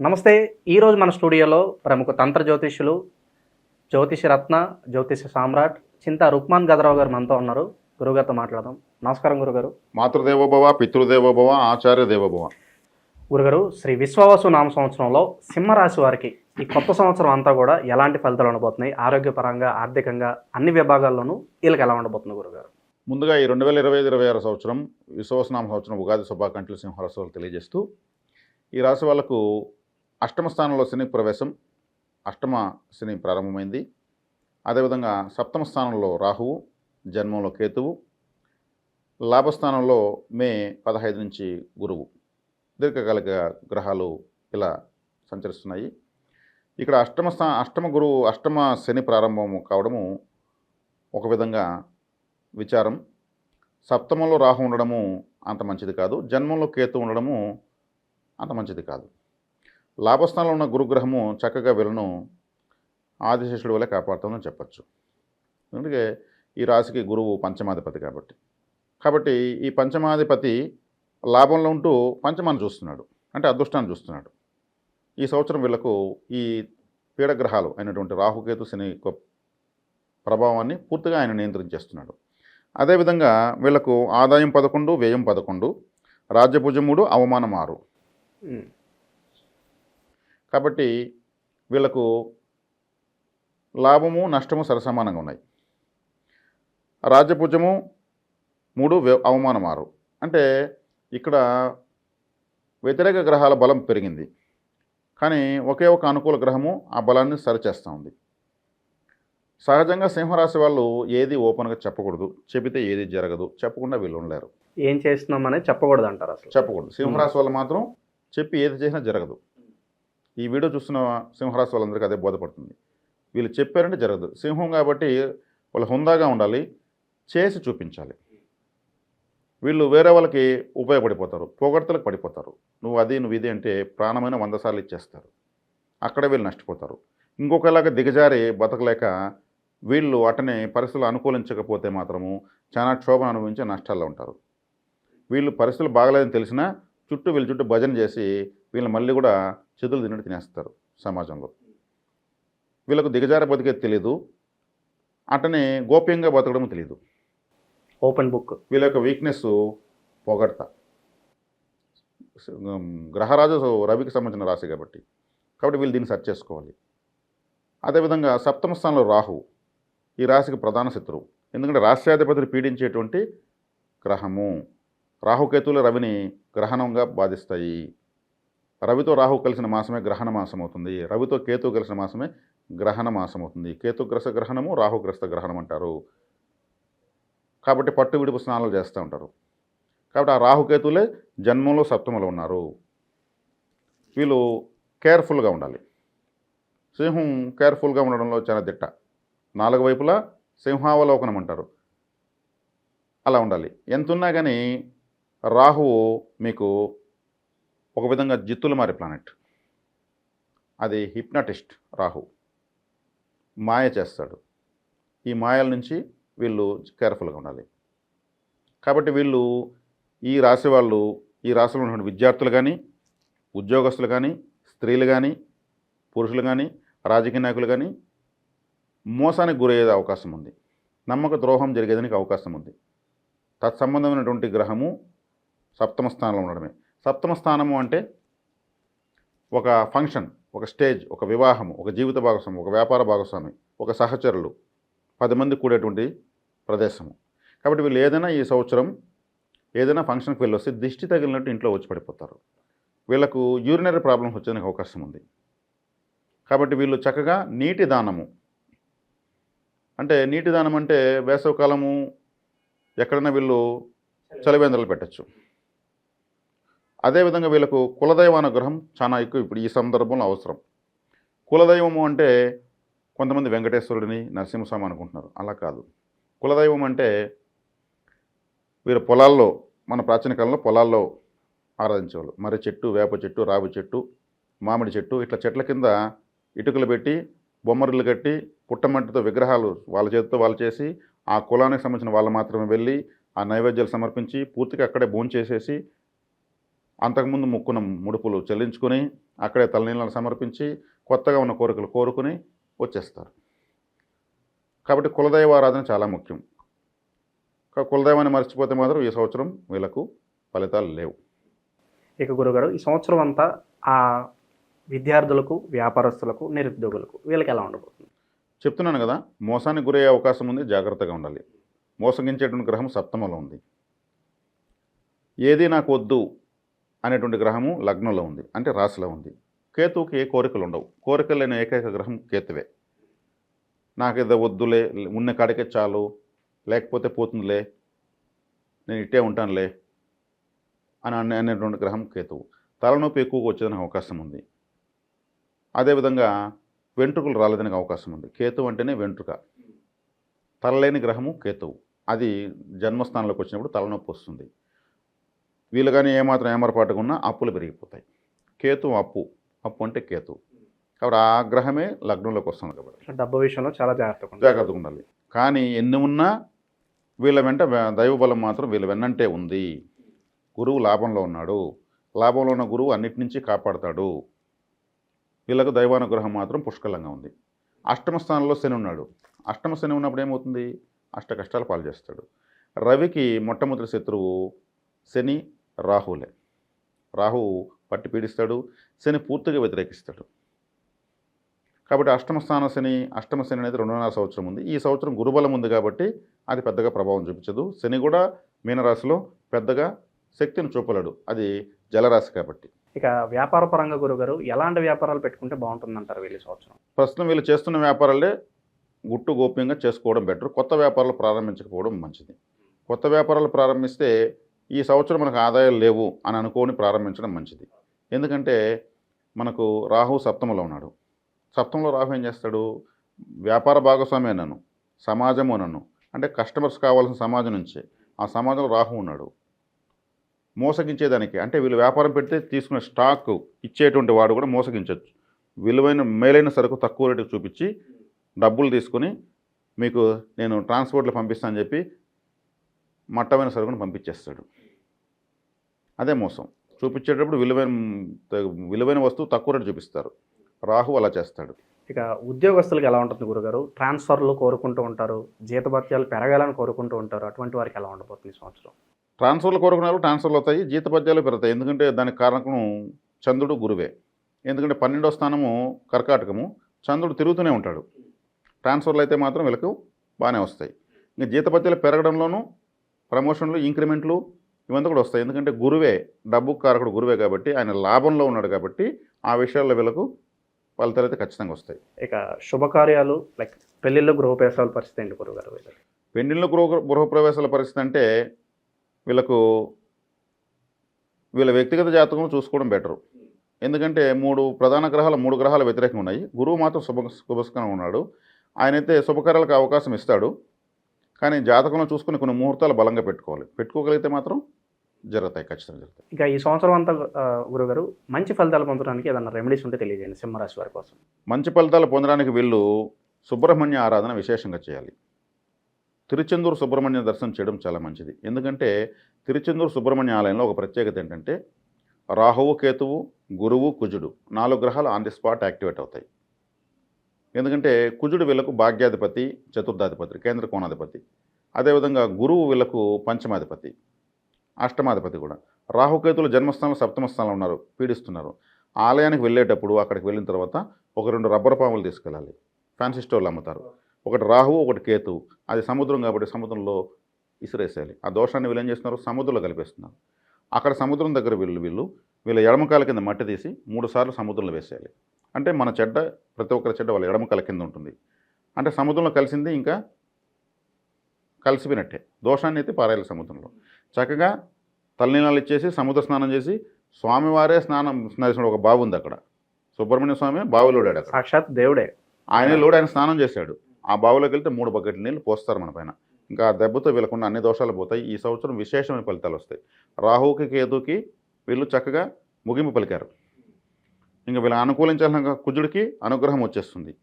నమస్తే ఈరోజు మన స్టూడియోలో ప్రముఖ తంత్ర జ్యోతిష్యులు జ్యోతిష రత్న జ్యోతిష సామ్రాట్ చింత రుక్మాన్ గదరావు గారు మనతో ఉన్నారు. గురుగారితో మాట్లాడదాం. నమస్కారం గురుగారు మాతృదేవోభవ పితృదేవోభవ ఆచార్య దేవోభవ. గురుగారు శ్రీ విశ్వవసు నామ సంవత్సరంలో సింహరాశి వారికి ఈ కొత్త సంవత్సరం అంతా కూడా ఎలాంటి ఫలితాలు ఉండబోతున్నాయి? ఆరోగ్యపరంగా ఆర్థికంగా అన్ని విభాగాల్లోనూ వీళ్ళకి ఎలా ఉండబోతుంది గురుగారు ముందుగా ఈ రెండు వేల ఇరవై ఐదు ఇరవై ఆరు సంవత్సరం విశ్వవసనామ సంవత్సరం ఉగాది శుభాకాంక్షలు సింహరాశులు తెలియజేస్తూ ఈ రాశి వాళ్ళకు అష్టమ స్థానంలో శని ప్రవేశం అష్టమ శని ప్రారంభమైంది. అదేవిధంగా సప్తమ స్థానంలో రాహువు జన్మంలో కేతువు లాభస్థానంలో మే పదహైదు నుంచి గురువు. దీర్ఘకాలిక గ్రహాలు ఇలా సంచరిస్తున్నాయి. ఇక్కడ అష్టమ స్థా అష్టమ గురువు అష్టమ శని ప్రారంభం కావడము ఒక విధంగా విచారం. సప్తమంలో రాహు ఉండడము అంత మంచిది కాదు. జన్మంలో కేతు ఉండడము అంత మంచిది కాదు. లాభస్థానంలో ఉన్న గురుగ్రహము చక్కగా వీళ్ళను ఆదిశేషుడి వల్ల కాపాడుతామని చెప్పచ్చు. ఎందుకంటే ఈ రాశికి గురువు పంచమాధిపతి కాబట్టి. కాబట్టి ఈ పంచమాధిపతి లాభంలో ఉంటూ పంచమాన్ని చూస్తున్నాడు. అంటే అదృష్టాన్ని చూస్తున్నాడు. ఈ సంవత్సరం వీళ్ళకు ఈ పీడగ్రహాలు అయినటువంటి రాహుకేతు శని యొక్క ప్రభావాన్ని పూర్తిగా ఆయన నియంత్రించేస్తున్నాడు. అదేవిధంగా వీళ్ళకు ఆదాయం పదకొండు వ్యయం పదకొండు రాజ్యభుజం మూడు అవమానం ఆరు. కాబట్టి వీళ్ళకు లాభము నష్టము సరసమానంగా ఉన్నాయి. రాజ్యభుజము మూడు అవమానం ఆరు అంటే ఇక్కడ వ్యతిరేక గ్రహాల బలం పెరిగింది. కానీ ఒకే ఒక అనుకూల గ్రహము ఆ బలాన్ని సరిచేస్తూ ఉంది. సహజంగా సింహరాశి వాళ్ళు ఏది ఓపెన్గా చెప్పకూడదు చెబితే ఏది జరగదు చెప్పకుండా వీళ్ళు ఉండలేరు. ఏం చేస్తున్నామని చెప్పకూడదు అంటారు అసలు. చెప్పకూడదు. సింహరాశి వాళ్ళు మాత్రం చెప్పి ఏది చేసినా జరగదు. ఈ వీడియో చూస్తున్న సింహరాశి వాళ్ళందరికీ అదే బోధపడుతుంది. వీళ్ళు చెప్పారంటే జరగదు. సింహం కాబట్టి వాళ్ళు హుందాగా ఉండాలి చేసి చూపించాలి. వీళ్ళు వేరే వాళ్ళకి ఉపయోగపడిపోతారు పొగడ్తలకు పడిపోతారు. నువ్వు అది నువ్వు ఇది అంటే ప్రాణమైన వంద సార్లు ఇచ్చేస్తారు. అక్కడే వీళ్ళు నష్టపోతారు. ఇంకొకలాగా దిగజారి బతకలేక వీళ్ళు అటనే పరిస్థితులు అనుకూలించకపోతే మాత్రము చాలా క్షోభను అనుభవించే నష్టాల్లో ఉంటారు. వీళ్ళు పరిస్థితులు బాగలేదని తెలిసినా చుట్టూ వీళ్ళ చుట్టూ భజన చేసి వీళ్ళు మళ్ళీ కూడా చేతులు తిన్నట్టు తినేస్తారు సమాజంలో. వీళ్ళకు దిగజార బతికేది తెలియదు అటనే గోప్యంగా బతకడం తెలియదు ఓపెన్ బుక్ వీళ్ళ యొక్క వీక్నెస్ పొగడత. గ్రహరాజు రవికి సంబంధించిన రాశి కాబట్టి. కాబట్టి వీళ్ళు దీన్ని సెర్చ్ చేసుకోవాలి. అదేవిధంగా సప్తమ స్థానంలో రాహు ఈ రాశికి ప్రధాన శత్రువు. ఎందుకంటే రాష్ట్రాధిపతిని పీడించేటువంటి గ్రహము. రాహుకేతువులు రవిని గ్రహణంగా బాధిస్తాయి. రవితో రాహు కలిసిన మాసమే గ్రహణ మాసం అవుతుంది రవితో కేతు కలిసిన మాసమే గ్రహణ మాసం అవుతుంది కేతుగ్రస్త గ్రహణము రాహుగ్రస్త గ్రహణం అంటారు. కాబట్టి పట్టు విడుపు స్నానాలు చేస్తూ ఉంటారు. కాబట్టి ఆ రాహుకేతులే జన్మంలో సప్తమలో ఉన్నారు. వీళ్ళు కేర్ఫుల్గా ఉండాలి. సింహం కేర్ఫుల్గా ఉండడంలో చాలా దిట్ట. నాలుగు వైపులా సింహావలోకనం అంటారు. అలా ఉండాలి. ఎంత ఉన్నా కానీ రాహువు మీకు ఒక విధంగా జిత్తులు మారే ప్లానెట్ అది హిప్నటిస్ట్ రాహు. మాయ చేస్తాడు. ఈ మాయల నుంచి వీళ్ళు కేర్ఫుల్గా ఉండాలి. కాబట్టి వీళ్ళు ఈ రాశి వాళ్ళు ఈ రాశిలో ఉన్నటువంటి విద్యార్థులు కానీ ఉద్యోగస్తులు కానీ స్త్రీలు కానీ పురుషులు కానీ రాజకీయ నాయకులు కానీ మోసానికి గురయ్యే అవకాశం ఉంది. నమ్మక ద్రోహం జరిగేదానికి అవకాశం ఉంది. తత్సంబంధమైనటువంటి గ్రహము సప్తమ స్థానంలో ఉండడమే. సప్తమ స్థానము అంటే ఒక ఫంక్షన్ ఒక స్టేజ్ ఒక వివాహము ఒక జీవిత భాగస్వామి ఒక వ్యాపార భాగస్వామి ఒక సహచరులు పది మంది కూడేటువంటి ప్రదేశము. కాబట్టి వీళ్ళు ఏదైనా ఈ సంవత్సరం ఏదైనా ఫంక్షన్కి వెళ్ళొస్తే దిష్టి తగిలినట్టు ఇంట్లో వచ్చి పడిపోతారు. వీళ్ళకు యూరినరీ ప్రాబ్లమ్స్ వచ్చేందుకు అవకాశం ఉంది. కాబట్టి వీళ్ళు చక్కగా నీటి దానము అంటే నీటి దానం అంటే వేసవకాలము ఎక్కడైనా వీళ్ళు చలివేంద్రాలు పెట్టచ్చు. అదేవిధంగా వీళ్ళకు కులదైవ అనుగ్రహం చాలా ఎక్కువ ఇప్పుడు ఈ సందర్భంలో అవసరం. కులదైవము అంటే కొంతమంది వెంకటేశ్వరుడిని నరసింహస్వామి అనుకుంటున్నారు. అలా కాదు. కులదైవం అంటే వీరు పొలాల్లో మన ప్రాచీన కాలంలో పొలాల్లో ఆరాధించేవాళ్ళు. మర్రి చెట్టు వేప చెట్టు రావి చెట్టు మామిడి చెట్టు ఇట్లా చెట్ల కింద ఇటుకలు పెట్టి బొమ్మరిల్లు కట్టి పుట్టమంటితో విగ్రహాలు వాళ్ళ చేతితో వాళ్ళు చేసి ఆ కులానికి సంబంధించిన వాళ్ళు మాత్రమే వెళ్ళి ఆ నైవేద్యాలు సమర్పించి పూర్తిగా అక్కడే భోంచేసేసి అంతకుముందు ముక్కున ముడుపులు చెల్లించుకొని అక్కడే తలనీళ్ళను సమర్పించి కొత్తగా ఉన్న కోరికలు కోరుకుని వచ్చేస్తారు. కాబట్టి కులదైవ ఆరాధన చాలా ముఖ్యం. కులదైవాన్ని మర్చిపోతే మాత్రం ఈ సంవత్సరం వీళ్ళకు ఫలితాలు లేవు. ఇక గురుగారు ఈ సంవత్సరం అంతా ఆ విద్యార్థులకు వ్యాపారస్తులకు నిరుద్యోగులకు వీళ్ళకి ఎలా ఉండబోతుంది? చెప్తున్నాను కదా మోసానికి గురయ్యే అవకాశం ఉంది జాగ్రత్తగా ఉండాలి. మోసగించేటువంటి గ్రహం సప్తమంలో ఉంది. ఏది నాకు వద్దు అనేటువంటి గ్రహము లగ్నంలో ఉంది అంటే రాశిలో ఉంది. కేతువుకి ఏ కోరికలు ఉండవు. కోరికలు లేని ఏకైక గ్రహం కేతువే. నాకు వద్దులే ఉన్న కాడికే చాలు లేకపోతే పోతుందిలే నేను ఇట్టే ఉంటానులే అని అనే అనేటువంటి గ్రహం కేతువు. తలనొప్పి ఎక్కువగా వచ్చేదానికి అవకాశం ఉంది. అదేవిధంగా వెంట్రుకలు రాలేదానికి అవకాశం ఉంది. కేతువు అంటేనే వెంట్రుక. తలలేని గ్రహము కేతువు. అది జన్మస్థానంలోకి వచ్చినప్పుడు తలనొప్పి వస్తుంది. వీళ్ళు కానీ ఏమాత్రం ఏమరపాటుగా ఉన్నా అప్పులు పెరిగిపోతాయి. కేతు అప్పు. అప్పు అంటే కేతు. కాబట్టి ఆ గ్రహమే లగ్నంలోకి వస్తుంది కాబట్టి. డబ్బు విషయంలో చాలా జాగ్రత్తగా. జాగ్రత్తగా ఉండాలి. కానీ ఎన్ని ఉన్నా వీళ్ళ వెంట దైవబలం మాత్రం వీళ్ళ వెన్నంటే ఉంది. గురువు లాభంలో ఉన్నాడు. లాభంలో ఉన్న గురువు అన్నిటి నుంచి కాపాడతాడు. వీళ్ళకు దైవానుగ్రహం మాత్రం పుష్కలంగా ఉంది. అష్టమ స్థానంలో శని ఉన్నాడు. అష్టమ శని ఉన్నప్పుడు ఏమవుతుంది? అష్ట కష్టాలు పాలు చేస్తాడు. రవికి మొట్టమొదటి శత్రువు శని. రాహులే రాహువు పట్టి పీడిస్తాడు శని పూర్తిగా వ్యతిరేకిస్తాడు. కాబట్టి అష్టమ స్థాన శని అష్టమ శని అనేది రెండున్నర సంవత్సరం ఉంది. ఈ సంవత్సరం గురుబలం ఉంది కాబట్టి అది పెద్దగా ప్రభావం చూపించదు. శని కూడా మీనరాశిలో పెద్దగా శక్తిని చూపలేడు. అది జలరాశి కాబట్టి. ఇక వ్యాపార పరంగా గురుగారు ఎలాంటి వ్యాపారాలు పెట్టుకుంటే బాగుంటుంది అంటారు వీళ్ళు సంవత్సరం? ప్రస్తుతం వీళ్ళు చేస్తున్న వ్యాపారాలే గుట్టు గోప్యంగా చేసుకోవడం బెటర్. కొత్త వ్యాపారాలు ప్రారంభించకపోవడం మంచిది. కొత్త వ్యాపారాలు ప్రారంభిస్తే ఈ సంవత్సరం మనకు ఆదాయాలు లేవు అని అనుకోని ప్రారంభించడం మంచిది. ఎందుకంటే మనకు రాహు సప్తమలో ఉన్నాడు. సప్తంలో రాహు ఏం చేస్తాడు? వ్యాపార భాగస్వామి నన్ను సమాజము నన్ను అంటే కస్టమర్స్ కావాల్సిన సమాజం నుంచే ఆ సమాజంలో రాహు ఉన్నాడు. మోసగించేదానికి అంటే వీళ్ళు వ్యాపారం పెడితే తీసుకునే స్టాక్ ఇచ్చేటువంటి వాడు కూడా మోసగించవచ్చు విలువైన మేలైన సరుకు తక్కువ రేటుకు చూపించి డబ్బులు తీసుకొని మీకు నేను ట్రాన్స్పోర్ట్లో పంపిస్తానని చెప్పి మట్టమైన సరుకును పంపించేస్తాడు. అదే మోసం. చూపించేటప్పుడు విలువైన విలువైన వస్తువు తక్కువ రేటు చూపిస్తారు. రాహు అలా చేస్తాడు. ఇక ఉద్యోగస్తులకు ఎలా ఉంటుంది గురుగారు? ట్రాన్స్ఫర్లు కోరుకుంటూ ఉంటారు జీతభత్యాలు పెరగాలని కోరుకుంటూ ఉంటారు అటువంటి వారికి ఎలా ఉండబోతుంది ఈ సంవత్సరం? ట్రాన్స్ఫర్లు కోరుకున్నారు ట్రాన్స్ఫర్లు అవుతాయి జీతపద్యాలు పెరుగుతాయి. ఎందుకంటే దానికి కారణం చంద్రుడు గురువే. ఎందుకంటే పన్నెండో స్థానము కర్కాటకము చంద్రుడు తిరుగుతూనే ఉంటాడు. ట్రాన్స్ఫర్లు అయితే మాత్రం వీళ్ళకు బాగానే వస్తాయి. ఇంకా జీతపత్యాలు పెరగడంలోనూ ప్రమోషన్లు ఇంక్రిమెంట్లు ఇవంతా కూడా వస్తాయి. ఎందుకంటే గురువే డబ్బు కారకుడు గురువే కాబట్టి ఆయన లాభంలో ఉన్నాడు కాబట్టి ఆ విషయాల్లో వీళ్ళకు ఫలితాలు అయితే ఖచ్చితంగా వస్తాయి. ఇక శుభకార్యాలు లైక్ పెళ్ళిళ్ళు గృహప్రవేశాల పరిస్థితి ఏంటి గురుగారు వీళ్ళకి? పెండిళ్ళు గృహ గృహప్రవేశాల పరిస్థితి అంటే వీళ్ళకు వీళ్ళ వ్యక్తిగత జాతకం చూసుకోవడం బెటరు. ఎందుకంటే మూడు ప్రధాన గ్రహాలు మూడు గ్రహాలు వ్యతిరేకంగా ఉన్నాయి. గురువు మాత్రం శుభ శుభస్కరంగా ఉన్నాడు. ఆయనైతే శుభకార్యాలకు అవకాశం ఇస్తాడు. కానీ జాతకంలో చూసుకుని కొన్ని ముహూర్తాలు బలంగా పెట్టుకోవాలి. పెట్టుకోగలిగితే మాత్రం జరుగుతాయి ఖచ్చితంగా జరుగుతాయి. ఇక ఈ సంవత్సరం అంతా గురుగారు మంచి ఫలితాలు పొందడానికి ఏదైనా రెమెడీస్ ఉంటే తెలియజేయండి సింహరాశి వారి కోసం. మంచి ఫలితాలు పొందడానికి వీళ్ళు సుబ్రహ్మణ్య ఆరాధన విశేషంగా చేయాలి. తిరుచెందూరు సుబ్రహ్మణ్య దర్శనం చేయడం చాలా మంచిది. ఎందుకంటే తిరుచెందూరు సుబ్రహ్మణ్య ఆలయంలో ఒక ప్రత్యేకత ఏంటంటే రాహువు కేతువు గురువు కుజుడు నాలుగు గ్రహాలు ఆన్ ది స్పాట్ యాక్టివేట్ అవుతాయి. ఎందుకంటే కుజుడు వీళ్ళకు భాగ్యాధిపతి చతుర్థాధిపతి కేంద్ర కోణాధిపతి. అదేవిధంగా గురువు వీళ్ళకు పంచమాధిపతి అష్టమాధిపతి కూడా. రాహుకేతులు జన్మస్థానంలో సప్తమస్థానంలో ఉన్నారు పీడిస్తున్నారు. ఆలయానికి వెళ్ళేటప్పుడు అక్కడికి వెళ్ళిన తర్వాత ఒక రెండు రబ్బర్ పాములు తీసుకెళ్ళాలి. ఫ్యాన్సీ స్టోర్లు అమ్ముతారు. ఒకటి రాహువు ఒకటి కేతు. అది సముద్రం కాబట్టి సముద్రంలో ఇసిరేసేయాలి. ఆ దోషాన్ని వీళ్ళు ఏం చేస్తున్నారు? సముద్రంలో కలిపేస్తున్నారు. అక్కడ సముద్రం దగ్గర వీళ్ళు వీళ్ళు వీళ్ళ ఎడమకాల కింద మట్టి తీసి మూడు సార్లు సముద్రంలో వేసేయాలి. అంటే మన చెడ్డ ప్రతి ఒక్కరి చెడ్డ వాళ్ళ ఎడమకాల కింద ఉంటుంది. అంటే సముద్రంలో కలిసింది ఇంకా కలిసిపోయినట్టే. దోషాన్ని అయితే పారాయాలి సముద్రంలో. చక్కగా తలనీళ్ళు ఇచ్చేసి సముద్ర స్నానం చేసి స్వామివారే స్నానం చేసిన ఒక బావి ఉంది అక్కడ. సుబ్రహ్మణ్య స్వామి బావిలోడాడు అక్కడ. సాక్షాత్ దేవుడే. ఆయన లోడు ఆయన స్నానం చేశాడు. ఆ బావిలోకి వెళ్తే మూడు బకెట్ల నీళ్ళు పోస్తారు మన పైన. ఇంకా ఆ దెబ్బతో వీళ్ళకున్న అన్ని దోషాలు పోతాయి. ఈ సంవత్సరం విశేషమైన ఫలితాలు వస్తాయి. రాహువుకి కేతుకి వీళ్ళు చక్కగా ముగింపు పలికారు. ఇంకా వీళ్ళని అనుకూలించాల్సిన కుజుడికి అనుగ్రహం వచ్చేస్తుంది.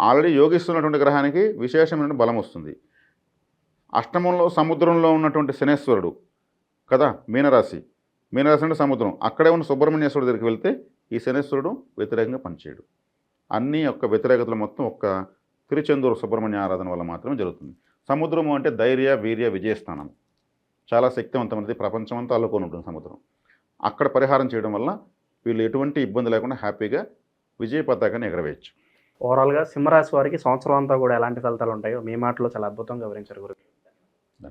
ఆల్రెడీ యోగిస్తున్నటువంటి గ్రహానికి విశేషమైన బలం వస్తుంది. అష్టమంలో సముద్రంలో ఉన్నటువంటి శనేశ్వరుడు కదా? మీనరాశి. మీనరాశి అంటే సముద్రం. అక్కడే ఉన్న సుబ్రహ్మణ్యేశ్వరుడు దగ్గరికి వెళ్తే ఈ శనేశ్వరుడు వ్యతిరేకంగా పనిచేయడు. అన్ని యొక్క వ్యతిరేకతలు మొత్తం ఒక్క తిరుచెందూరు సుబ్రహ్మణ్య ఆరాధన వల్ల మాత్రమే జరుగుతుంది. సముద్రము అంటే ధైర్య వీర్య విజయస్థానం. చాలా శక్తివంతమైనది. ప్రపంచమంతా అల్లుకొని ఉంటుంది సముద్రం. అక్కడ పరిహారం చేయడం వల్ల వీళ్ళు ఎటువంటి ఇబ్బంది లేకుండా హ్యాపీగా విజయ పతాకాన్ని ఎగరవేయచ్చు. ఓవరాల్గా సింహరాశి వారికి సంవత్సరం అంతా కూడా ఎలాంటి ఫలితాలు ఉంటాయో మీ మాటలో చాలా అద్భుతంగా వివరించారు గురు